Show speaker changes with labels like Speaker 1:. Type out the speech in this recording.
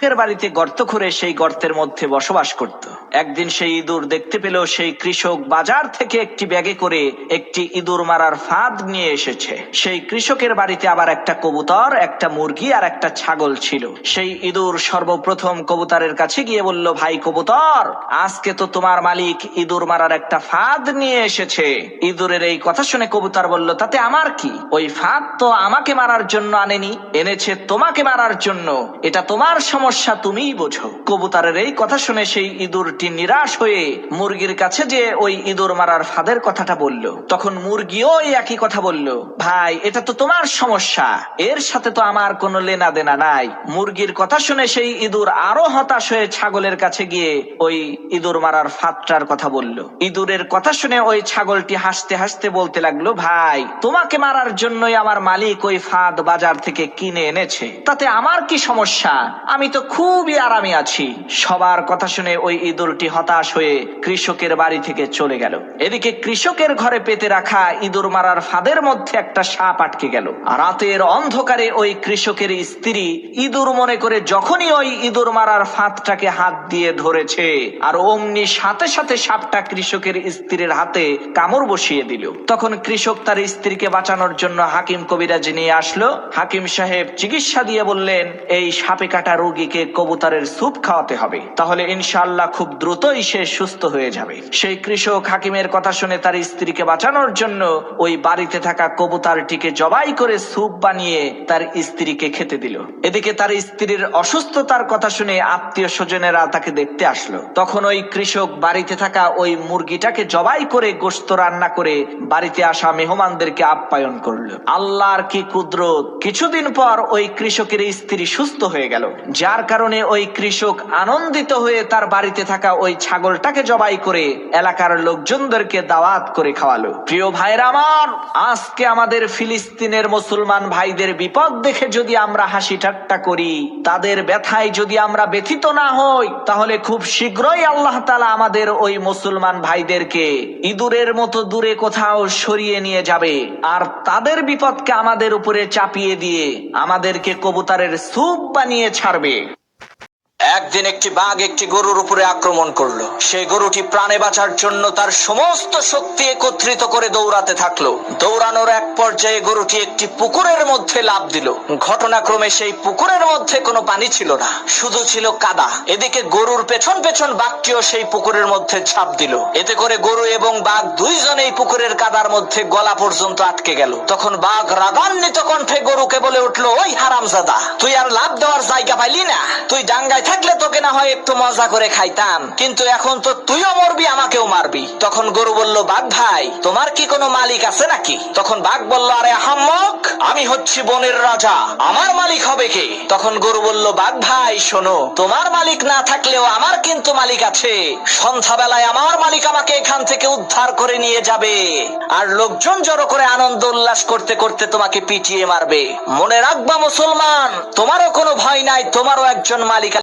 Speaker 1: কৃষকের বাড়িতে গর্ত করে সেই গর্তের মধ্যে বসবাস করত। একদিন সেই ইঁদুর দেখতে পেল সেই কৃষক বাজার থেকে একটি ব্যাগে করে একটি ইঁদুর মারার ফাঁদ নিয়ে এসেছে। সেই কৃষকের বাড়িতে আবার একটা কবুতর, একটা মুরগি আর একটা ছাগল ছিল। সেই ইঁদুর সর্বপ্রথম কবুতরের কাছে গিয়ে বলল, ভাই কবুতর, আজকে তো তোমার মালিক ইঁদুর মারার একটা ফাঁদ নিয়ে এসেছে। ইঁদুরের এই কথা শুনে কবুতর বলল, তাতে আমার কি? ওই ফাঁদ তো আমাকে মারার জন্য আনেনি, এনেছে তোমাকে মারার জন্য। এটা তোমার সমস্যা তুমিই বোঝো। কবুতরের এই কথা শুনে সেই ইঁদুরটি নিরাশ হয়ে মুরগির কাছে যে ওই ইঁদুর মারার ফাঁদের কথাটা বলল। তখন মুরগিও একই কথা বলল, ভাই, এটা তো তোমার সমস্যা। এর সাথে তো আমার কোনো লেনা দেনা নাই। মুরগির কথা শুনে সেই ইঁদুর আরও হতাশ হয়ে ছাগলের কাছে গিয়ে ওই ইঁদুর মারার ফাঁদটার কথা বলল। ইঁদুরের কথা শুনে ওই ছাগলটি হাসতে হাসতে বলতে লাগল, ভাই, তোমাকে মারার জন্যই আমার মালিক ওই ফাঁদ বাজার থেকে কিনে এনেছে। তাতে আমার কি সমস্যা? আমি তো খুবই আরামে আছি। সবার কথা শুনে ওই ইঁদুরটি হতাশ হয়ে কৃষকের বাড়ি থেকে চলে গেল। এদিকে কৃষকের ঘরে পেতে রাখা ইঁদুর মারার ফাঁদের মধ্যে একটা সাপ আটকে গেল। রাতের অন্ধকারে ওই কৃষকের স্ত্রী ইঁদুর মনে করে যখনই ওই ইঁদুর মারার ফাঁদটাকে হাত দিয়ে ধরেছে, আর অমনি সাথে সাথে সাপটা কৃষকের স্ত্রীর হাতে কামড় বসিয়ে দিল। তখন কৃষক তার স্ত্রীকে বাঁচানোর জন্য হাকিম কবিরাজ নিয়ে আসলো। হাকিম সাহেব চিকিৎসা দিয়ে বললেন, এই সাপে কাটা রোগীকে কবুতরের স্যুপ খাওয়াতে হবে। তাহলে ইনশাআল্লাহ খুব দ্রুতই সে সুস্থ হয়ে যাবে। সেই কৃষক হাকিমের কথা শুনে তার স্ত্রীকে বাঁচানোর জন্য ওই বাড়িতে থাকা কবুতরটিকে জবাই করে স্যুপ বানিয়ে তার স্ত্রীকে খেতে দিল। এদিকে তার স্ত্রীর অসুস্থতার কথা শুনে আত্মীয় স্বজনেরা তাকে দেখতে আসলো। তখন ওই কৃষক বাড়িতে থাকা ওই মুরগিটাকে জবাই করে গোস্ত রান্না করে বাড়িতে আসা মেহমানদেরকে আপ্যায়ন করল। আল্লাহর কি কুদরত? কিছুদিন পর ওই কৃষকের স্ত্রী সুস্থ হয়ে গেল। যার কারণে ওই কৃষক আনন্দিত হয়ে তার বাড়িতে থাকা ওই ছাগলটাকে জবাই করে এলাকার লোকজনদেরকে দাওয়াত করে খাওয়ালো। প্রিয় ভাইরা আমার, আজকে আমাদের ফিলিস্তিনের মুসলমান ভাইদের বিপদ দেখে যদি আমরা হাসি ঠাট্টা করি, তাদের ব্যথায় যদি আমরা ব্যথিত না হই, তাহলে খুব শীঘ্রই আল্লাহ তালা আমাদের ওই মুসলমান ভাইদেরকে ইঁদুরের মতো দূরে কোথাও সরিয়ে নিয়ে যাবে। আর তাদের বিপদকে আমাদের উপরে চাপিয়ে দিয়ে আমাদেরকে কবুতরের স্যুপ বানিয়ে ছাড়বে। একদিন একটি বাঘ একটি গরুর উপরে আক্রমণ করল। সেই গরুটি প্রাণে বাঁচার জন্য তার সমস্ত শক্তি একত্রিত করে দৌড়াতে থাকল। দৌড়ানোর এক পর্যায়ে গরুটি একটি পুকুরের মধ্যে লাভ দিল। ঘটনাক্রমে সেই পুকুরের মধ্যে কোনো পানি ছিল না, শুধু ছিল কাদা। এদিকে গরুর পেছন পেছন বাঘটিও সেই পুকুরের মধ্যে ঝাঁপ দিল। এতে করে গরু এবং বাঘ দুইজনেই পুকুরের কাদার মধ্যে গলা পর্যন্ত আটকে গেল। তখন বাঘ রাগান্বিত কণ্ঠে গরুকে বলে উঠল, ওই হারামজাদা, তুই আর লাভ দেওয়ার জায়গা পাইলি না। তুই ডাঙ্গায় থাকলে তোকে না হয় একটু মজা করে খাইতাম। কিন্তু এখন তো তুইও মরবি, আমাকেও মারবি। তখন গরু বলল, বাঘ ভাই, তোমার কি কোনো মালিক আছে নাকি? তখন বাঘ বলল, আরে হাম্মক আমি হচ্ছি বনের রাজা। আমার মালিক হবে কে? তখন গরু বলল, বাঘ ভাই, শোনো, তোমার মালিক না থাকলেও আমার কিন্তু মালিক আছে। সন্ধ্যাবেলায় আমার মালিক আমাকে এখান থেকে উদ্ধার করে নিয়ে যাবে। আর লোকজন জড়ো করে আনন্দ উল্লাস করতে করতে তোমাকে পিটিয়ে মারবে। মনে রাখবা, মুসলমান, তোমারও কোনো ভয় নাই, তোমারও একজন মালিক